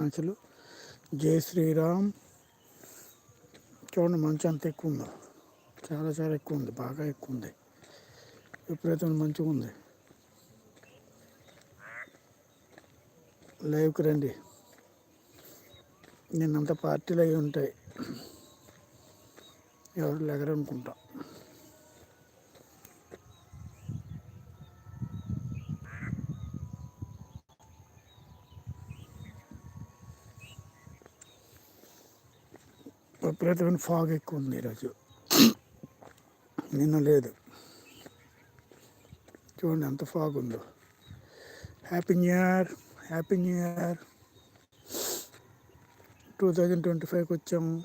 అసలు జై శ్రీరామ్. చూడండి మంచి అంత ఎక్కువ ఉందో చాలా చాలా ఎక్కువ ఉంది బాగా ఎక్కువ ఉంది విపరీతం మంచిగా ఉంది. లైవ్కి రండి. నిన్నంత పార్టీలు అవి ఉంటాయి. ఎవరు లెగరనుకుంటా. విపరీతమైన ఫాగ్ ఎక్కువ ఉంది ఈరోజు. నిన్న లేదు. చూడండి ఎంత ఫాగ్ ఉందో happy new year happy new year. Two thousand twenty ఫైవ్కి వచ్చాము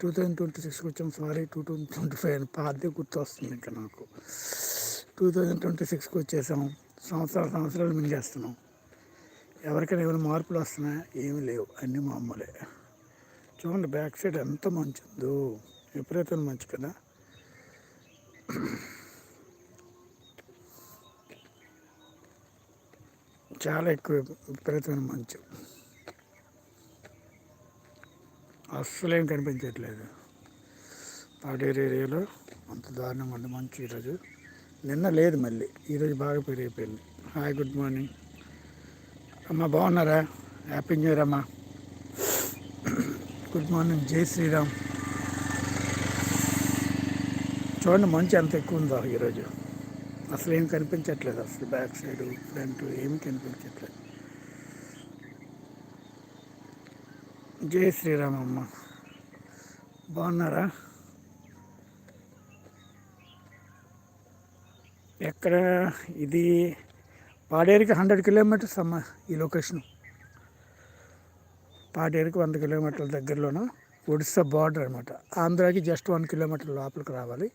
టూ థౌజండ్ ట్వంటీ సిక్స్కి వచ్చాము sorry two thousand twenty five అని పార్టీ గుర్తొస్తుంది ఇంకా నాకు. టూ థౌజండ్ ట్వంటీ సిక్స్కి వచ్చేసాము సంవత్సరాలు సంవత్సరాలు మింగేస్తున్నాం. ఎవరికైనా ఏమైనా మార్పులు వస్తున్నాయా? ఏమీ లేవు. అన్నీ మామూలే. చూడండి బ్యాక్ సైడ్ ఎంత మంచి ఉందో. విపరీతం మంచి కదా. చాలా ఎక్కువ విపరీతమైన మంచు. అస్సలేం కనిపించట్లేదు. పాడేరు ఏరియాలో అంత దారుణంగా ఉంది మంచు ఈరోజు. నిన్న లేదు మళ్ళీ. ఈరోజు బాగా పెరిగిపోయింది. Hi good morning. అమ్మ బాగున్నారా? హ్యాపీ న్యూ ఇయర్ అమ్మా. గుడ్ మార్నింగ్ జై శ్రీరామ్. చూడండి మంచి ఎంత ఎక్కువ ఉందో ఈరోజు. అసలు ఏం కనిపించట్లేదు అసలు బ్యాక్ సైడ్ ఫ్రంట్ ఏమి కనిపించట్లేదు. జై శ్రీరామ్ అమ్మ. బాగున్నారా? ఎక్కడ? ఇది పాడేరికి హండ్రెడ్ కిలోమీటర్స్ అమ్మ ఈ లొకేషన్. పాడేరుకి వంద కిలోమీటర్ల దగ్గరలోన ఒడిస్సా బార్డర్ అనమాట ఆంధ్రాకి జస్ట్ వన్ కిలోమీటర్ లోపలికి రావాలి.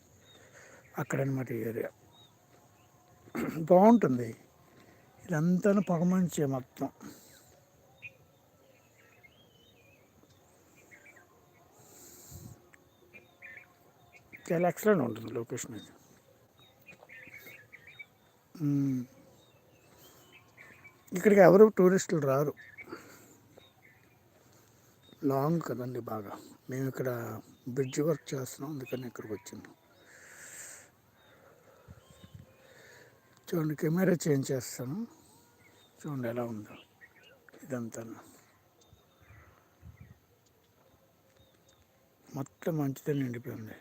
అక్కడ అనమాట ఈ ఏరియా. బాగుంటుంది. ఇదంతా పొగమంచే మొత్తం. చాలా ఎక్సలెంట్ ఉంటుంది లొకేషన్ అది ఇక్కడికి ఎవరు టూరిస్టులు రారు. లాంగ్ కదండి బాగా. మేము ఇక్కడ బ్రిడ్జ్ వర్క్ చేస్తున్నాం అందుకని ఇక్కడికి వచ్చింది. చూడండి కెమెరా చేంజ్ చేస్తాను. చూడండి ఎలా ఉందో. ఇదంతా. మొత్తం మంచిదే నిండిపోయింది.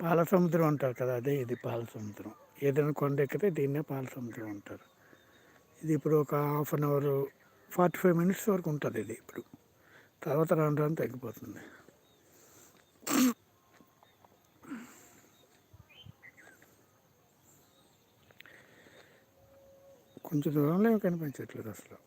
పాల సముద్రం అంటారు కదా అదే ఇది పాల సముద్రం ఏదైనా కొండ ఎక్కితే దీన్నే పాల సముద్రం అంటారు. ఇది ఇప్పుడు ఒక half an hour forty five minutes వరకు ఉంటుంది ఇది ఇప్పుడు. తర్వాత రాను రాను తగ్గిపోతుంది. కొంచెం దూరంలో కనిపించట్లేదు అసలు.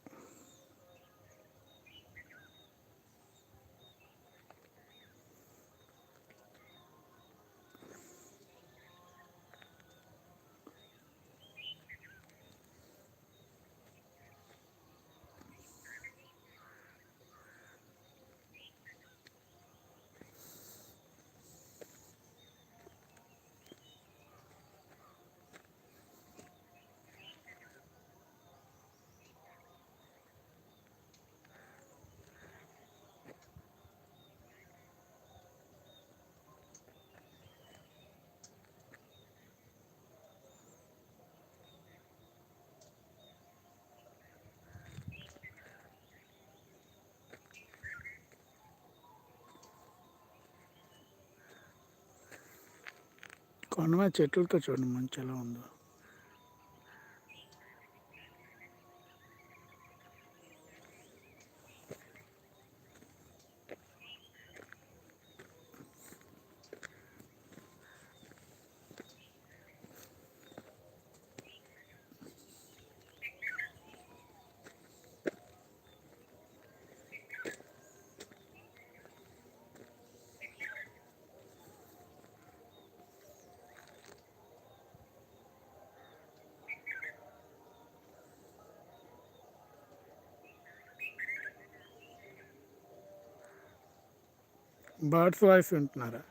కొండ మీద చెట్లతో చూడండి మంచి ఎలా ఉందో. బర్డ్స్ వాయిస్ వింటున్నారా?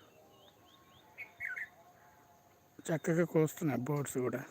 చక్కగా కోస్తున్నాయి బోర్డ్స్ కూడా.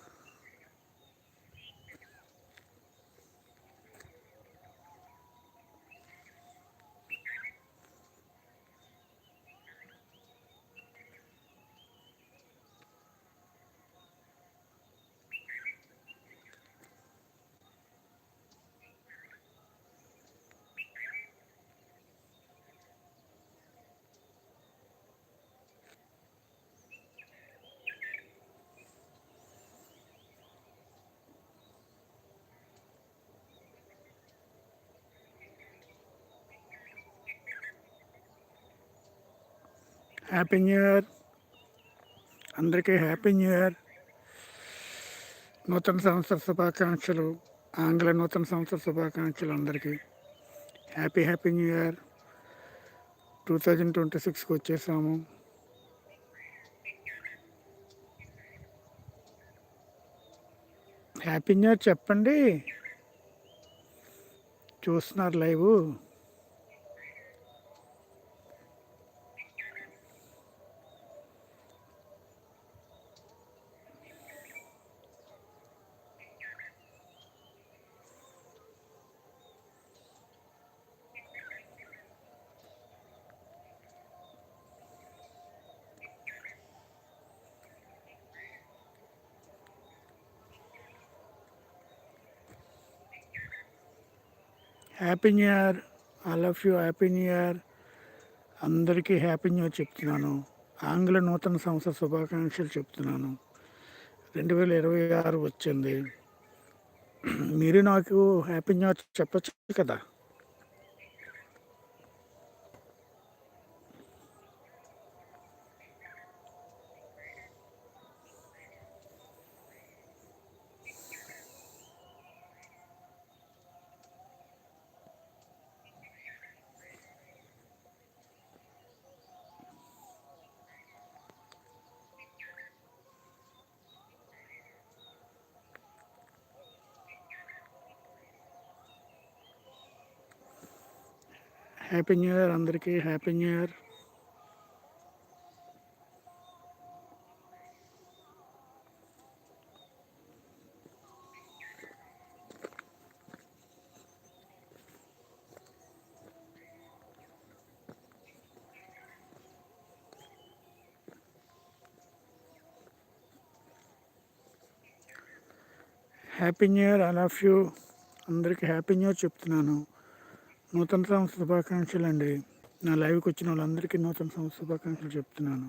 హ్యాపీ న్యూ ఇయర్ అందరికీ హ్యాపీ న్యూ ఇయర్ నూతన సంవత్సర శుభాకాంక్షలు. ఆంగ్ల నూతన సంవత్సర శుభాకాంక్షలు అందరికీ. Happy happy new year two thousand twenty సిక్స్కి వచ్చేసాము. హ్యాపీ న్యూ ఇయర్ చెప్పండి. చూస్తున్నారు live. Happy new year all of you happy new year అందరికీ హ్యాపీ న్యూ ఇయర్ చెప్తున్నాను. ఆంగ్ల నూతన సంవత్సర శుభాకాంక్షలు చెప్తున్నాను. రెండు వేల ఇరవై ఆరు వచ్చింది. మీరు నాకు హ్యాపీ న్యూ ఇయర్ చెప్పచ్చు కదా? హ్యాపీ న్యూ ఇయర్ అందరికీ. Happy new year happy new year all of you అందరికీ హ్యాపీ న్యూ ఇయర్ చెప్తున్నాను. నూతన సంవత్సర శుభాకాంక్షలు అండి నా లైవ్కి వచ్చిన వాళ్ళందరికీ నూతన సంవత్సర శుభాకాంక్షలు చెప్తున్నాను.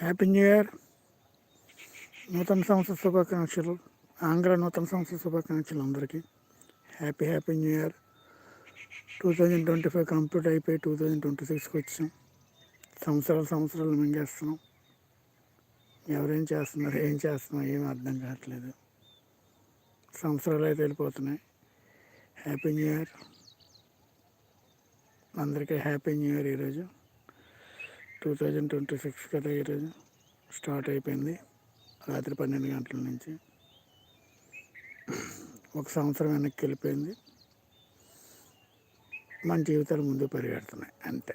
హ్యాపీ న్యూ ఇయర్ నూతన సంవత్సర శుభాకాంక్షలు. ఆంగ్ల నూతన సంవత్సర శుభాకాంక్షలు అందరికీ. Happy happy new year two thousand twenty five complete అయిపోయి టూ థౌజండ్ ట్వంటీ సిక్స్కి వచ్చాం. సంవత్సరాలు సంవత్సరాలు మింగేస్తున్నాం. ఎవరేం చేస్తున్నారు ఏం చేస్తున్నాం ఏం అర్థం కావట్లేదు. సంవత్సరాలు అయితే వెళ్ళిపోతున్నాయి. హ్యాపీ న్యూ ఇయర్ అందరికీ హ్యాపీ న్యూ ఇయర్ ఈరోజు. టూ థౌజండ్ ట్వంటీ సిక్స్ కదా ఈరోజు స్టార్ట్ అయిపోయింది. రాత్రి పన్నెండు గంటల నుంచి ఒక సంవత్సరం వెనక్కి వెళ్ళిపోయింది. మన జీవితాలు ముందు పరిగెడుతున్నాయి. అంతే.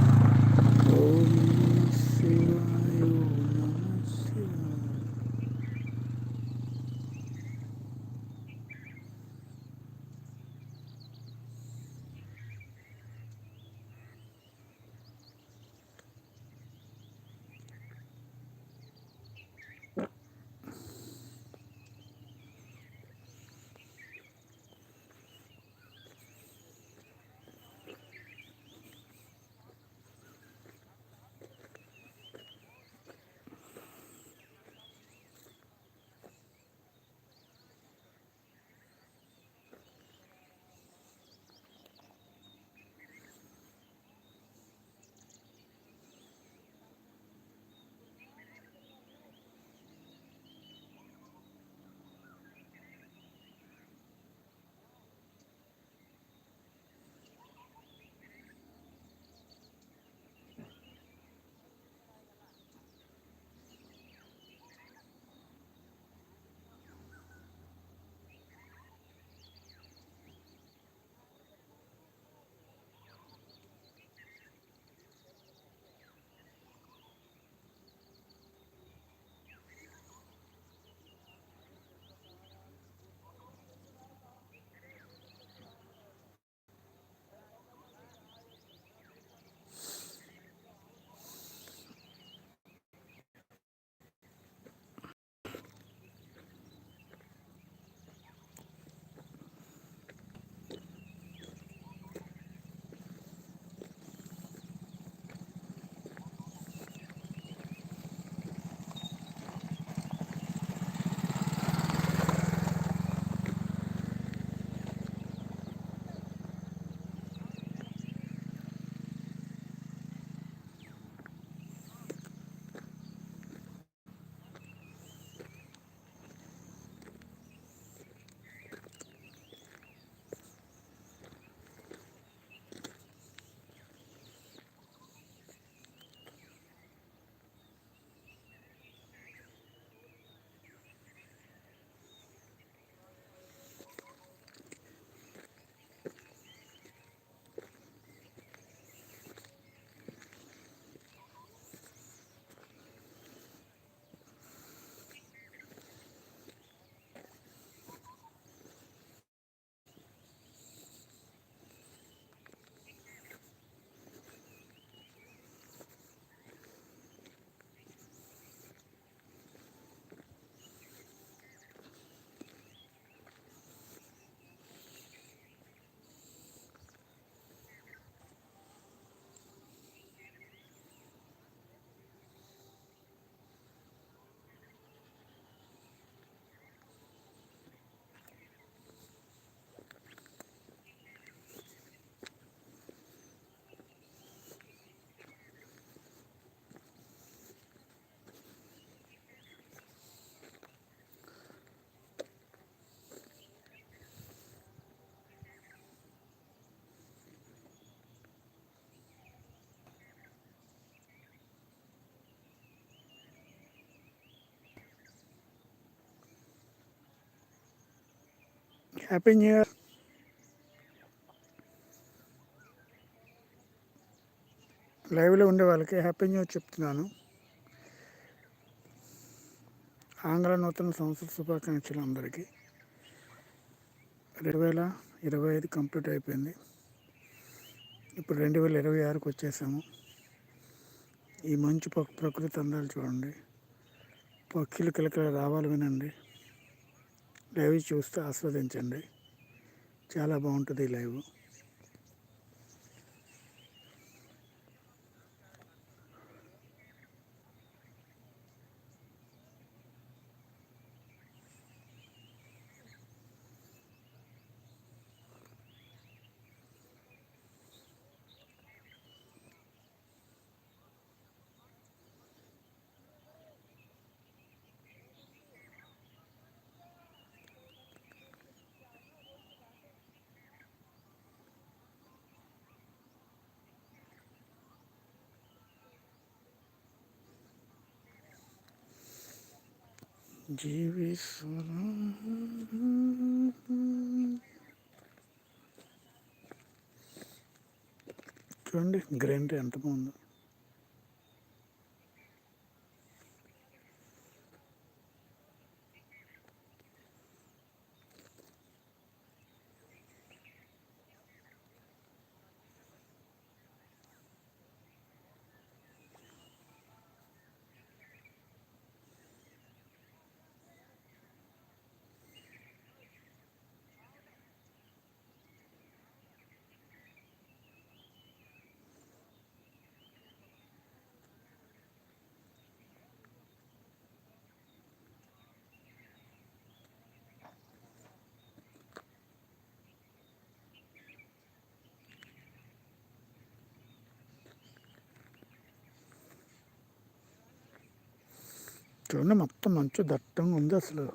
happy new year లైవ్లో ఉండే వాళ్ళకి హ్యాపీ న్యూ ఇయర్ చెప్తున్నాను. ఆంగ్ల నూతన సంవత్సర శుభాకాంక్షలు అందరికీ. రెండు వేల ఇరవై ఐదు కంప్లీట్ అయిపోయింది. ఇప్పుడు రెండు వేల ఇరవై ఆరుకు వచ్చేసాము. ఈ మంచు ప్రకృతి అందాలు చూడండి. పక్షులు కిలకిల రావాలి వినండి. లైవ్ చూస్తే ఆస్వాదించండి. చాలా బాగుంటుంది ఈ లైవ్ జీవేశ్వరం చూడండి గ్రైండర్ ఎంత బాగుందో. చూడండి మొత్తం మంచు దట్టంగా ఉంది అసలు.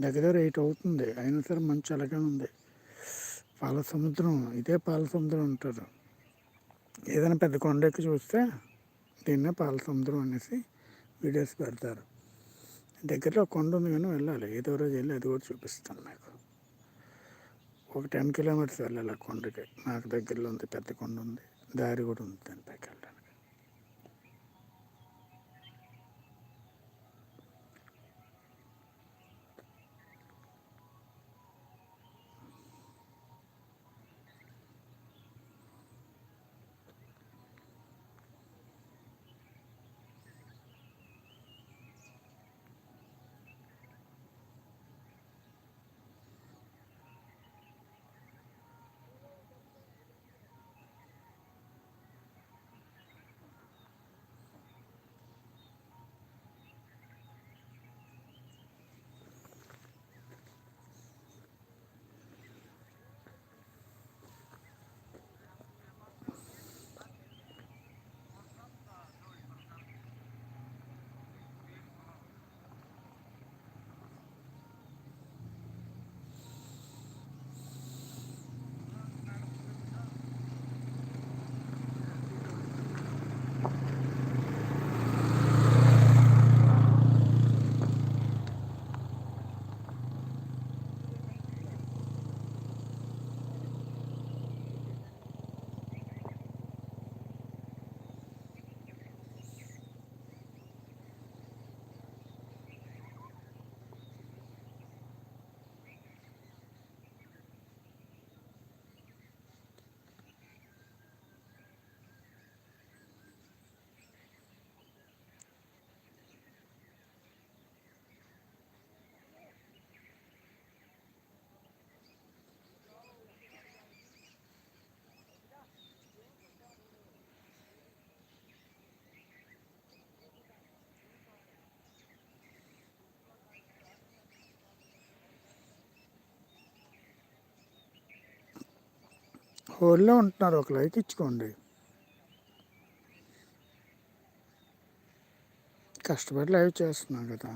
దగ్గర ఎయిట్ అవుతుంది. అయినా సరే మంచు అలాగే ఉంది. పాల సముద్రం ఇదే పాల సముద్రం అంటారు. ఏదైనా పెద్ద కొండ ఎక్కి చూస్తే దీన్నే పాల సముద్రం అనేసి వీడియోస్ పెడతారు. దగ్గరలో కొండ ఉంది కానీ వెళ్ళాలి. ఏదో రోజు వెళ్ళి అది కూడా చూపిస్తాను మీకు. ఒక టెన్ కిలోమీటర్స్ వెళ్ళాలి ఆ కొండకి. నాకు దగ్గరలో ఉంది పెద్ద కొండ ఉంది. దారి కూడా ఉంది దానిపైకి వెళ్ళాలి. హోల్లో ఉంటున్నారు ఒక లైక్ ఇచ్చుకోండి. కష్టపడి లైవ్ చేస్తున్నాం కదా.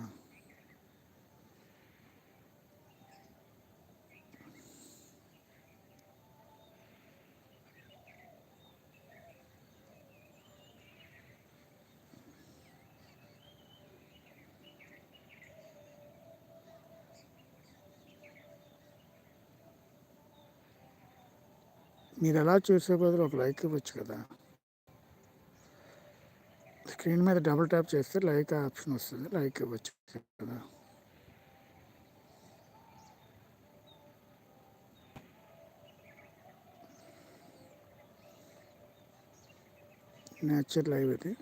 మీరు ఎలా చూసే బదులు ఒక లైక్ ఇవ్వచ్చు కదా. స్క్రీన్ మీద డబుల్ ట్యాప్ చేస్తే లైక్ ఆప్షన్ వస్తుంది. లైక్ ఇవ్వచ్చు కదా. నేచర్ లైవ్ ఇది.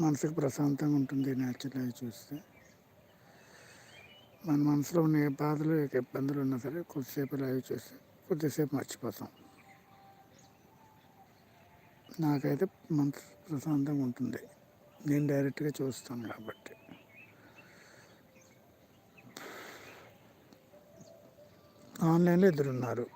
మనసుకు ప్రశాంతంగా ఉంటుంది నేచర్ లైవ్ చూస్తే. మన మనసులో ఉన్న ఏ బాధలు ఏ ఇబ్బందులు ఉన్నా సరే కొద్దిసేపు లైవ్ చూస్తే కొద్దిసేపు మర్చిపోతాం. నాకైతే మనసు ప్రశాంతంగా ఉంటుంది. నేను డైరెక్ట్గా చూస్తాను కాబట్టి. ఆన్లైన్లో ఇద్దరున్నారు